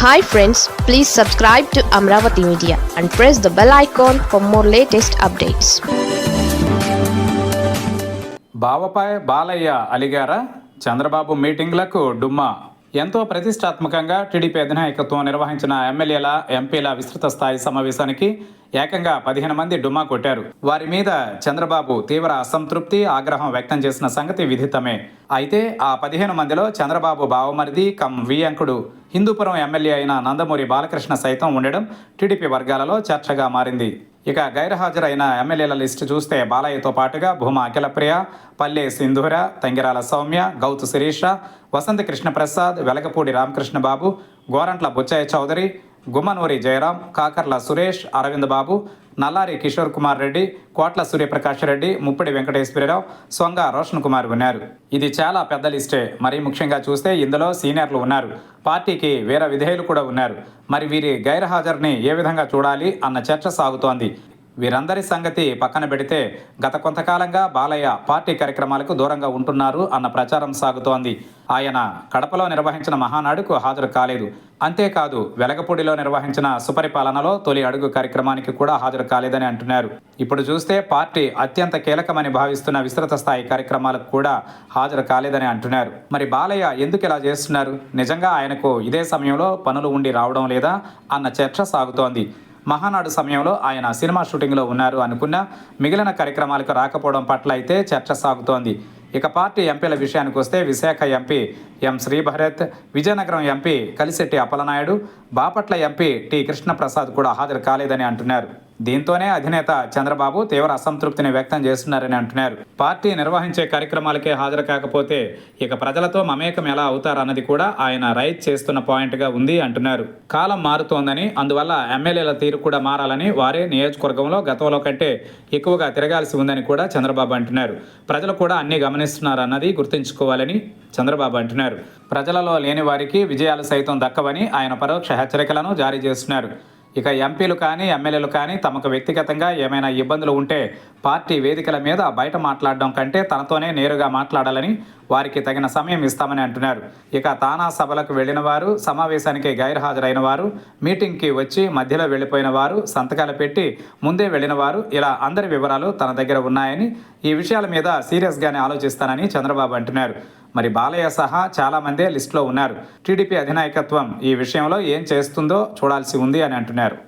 Hi friends please subscribe to Amaravati media and press the bell icon for more latest updates బావపై Balayya అలిగారా? చంద్రబాబు మీటింగ్లకు డుమ్మా. ఎంతో ప్రతిష్టాత్మకంగా TDP అధినాయకత్వం నిర్వహించిన ఎమ్మెల్యేల ఎంపీల విస్తృత స్థాయి సమావేశానికి ఏకంగా పదిహేను మంది డుమా కొట్టారు. వారి మీద చంద్రబాబు తీవ్ర అసంతృప్తి ఆగ్రహం వ్యక్తం చేసిన సంగతి విదితమే. అయితే ఆ పదిహేను మందిలో చంద్రబాబు బావమరిది కం. వియంకుడు హిందూపురం ఎమ్మెల్యే అయిన నందమూరి బాలకృష్ణ సైతం ఉండడం టీడీపీ వర్గాలలో చర్చగా మారింది. ఇక గైర్హాజరైన ఎమ్మెల్యేల లిస్టు చూస్తే బాలయ్యతో పాటుగా భూమా అఖిలప్రియ పల్లె సింధూర తంగిరాల సౌమ్య గౌతు శిరీష వసంత కృష్ణప్రసాద్ వెలగపూడి రామకృష్ణ బాబు గోరంట్ల బుచ్చయ్య చౌదరి గుమ్మనూరి జయరాం కాకర్ల సురేష్ అరవింద్ బాబు నల్లారి కిషోర్ కుమార్ రెడ్డి కోట్ల సూర్యప్రకాష్ రెడ్డి ముప్పిడి వెంకటేశ్వరరావు సొంగ రోషన్ కుమార్ ఉన్నారు. ఇది చాలా పెద్ద లిస్టే. మరీ ముఖ్యంగా చూస్తే ఇందులో సీనియర్లు ఉన్నారు. పార్టీకి వేరే విధేయులు కూడా ఉన్నారు. మరి వీరి గైర్హాజరుని ఏ విధంగా చూడాలి అన్న చర్చ సాగుతోంది. వీరందరి సంగతి పక్కన పెడితే గత కొంతకాలంగా బాలయ్య పార్టీ కార్యక్రమాలకు దూరంగా ఉంటున్నారు అన్న ప్రచారం సాగుతోంది. ఆయన కడపలో నిర్వహించిన మహానాడుకు హాజరు కాలేదు. అంతేకాదు వెలగపూడిలో నిర్వహించిన సుపరిపాలనలో తొలి అడుగు కార్యక్రమానికి కూడా హాజరు కాలేదని అంటున్నారు. ఇప్పుడు చూస్తే పార్టీ అత్యంత కీలకమని భావిస్తున్న విస్తృత స్థాయి కార్యక్రమాలకు కూడా హాజరు కాలేదని అంటున్నారు. మరి బాలయ్య ఎందుకు ఇలా చేస్తున్నారు? నిజంగా ఆయనకు ఇదే సమయంలో పనులు ఉండి రావడం లేదా? అన్న చర్చ సాగుతోంది. మహానాడు సమయంలో ఆయన సినిమా షూటింగ్లో ఉన్నారు అనుకున్న మిగిలిన కార్యక్రమాలకు రాకపోవడం పట్ల అయితే చర్చ సాగుతోంది. ఇక పార్టీ ఎంపీల విషయానికి వస్తే Visakha MP M Sribharat Vizianagaram MP Kalisetti Appalanaidu Bapatla MP T Krishnaprasad కూడా హాజరు కాలేదని అంటున్నారు. దీంతోనే అధినేత చంద్రబాబు తీవ్ర అసంతృప్తిని వ్యక్తం చేస్తున్నారని అంటున్నారు. పార్టీ నిర్వహించే కార్యక్రమాలకే హాజరు కాకపోతే ఇక ప్రజలతో మమేకం ఎలా అవుతారన్నది కూడా ఆయన రైట్ చేస్తున్న పాయింట్గా ఉంది అంటున్నారు. కాలం మారుతోందని అందువల్ల ఎమ్మెల్యేల తీరు కూడా మారాలని వారే నియోజకవర్గంలో గతంలో కంటే ఎక్కువగా తిరగాల్సి ఉందని కూడా చంద్రబాబు అంటున్నారు. ప్రజలు కూడా అన్ని గమనిస్తున్నారన్నది గుర్తుంచుకోవాలని చంద్రబాబు అంటున్నారు. ప్రజలలో లేని వారికి విజయాలు సైతం దక్కవని ఆయన పరోక్ష హెచ్చరికలను జారీ చేస్తున్నారు. ఇక ఎంపీలు కానీ ఎమ్మెల్యేలు కానీ తమకు వ్యక్తిగతంగా ఏమైనా ఇబ్బందులు ఉంటే పార్టీ వేదికల మీద బయట మాట్లాడడం కంటే తనతోనే నేరుగా మాట్లాడాలని వారికి తగిన సమయం ఇస్తామని అంటున్నారు. ఇక తానా సభలకు వెళ్ళిన వారు సమావేశానికి గైర్హాజరైన వారు మీటింగ్కి వచ్చి మధ్యలో వెళ్ళిపోయిన వారు సంతకాలు పెట్టి ముందే వెళ్ళిన వారు ఇలా అందరి వివరాలు తన దగ్గర ఉన్నాయని ఈ విషయాల మీద సీరియస్గానే ఆలోచిస్తానని చంద్రబాబు అంటున్నారు. మరి బాలయ్య సహా చాలామందే లిస్టులో ఉన్నారు. టీడీపీ అధినాయకత్వం ఈ విషయంలో ఏం చేస్తుందో చూడాల్సి ఉంది అని అంటున్నారు.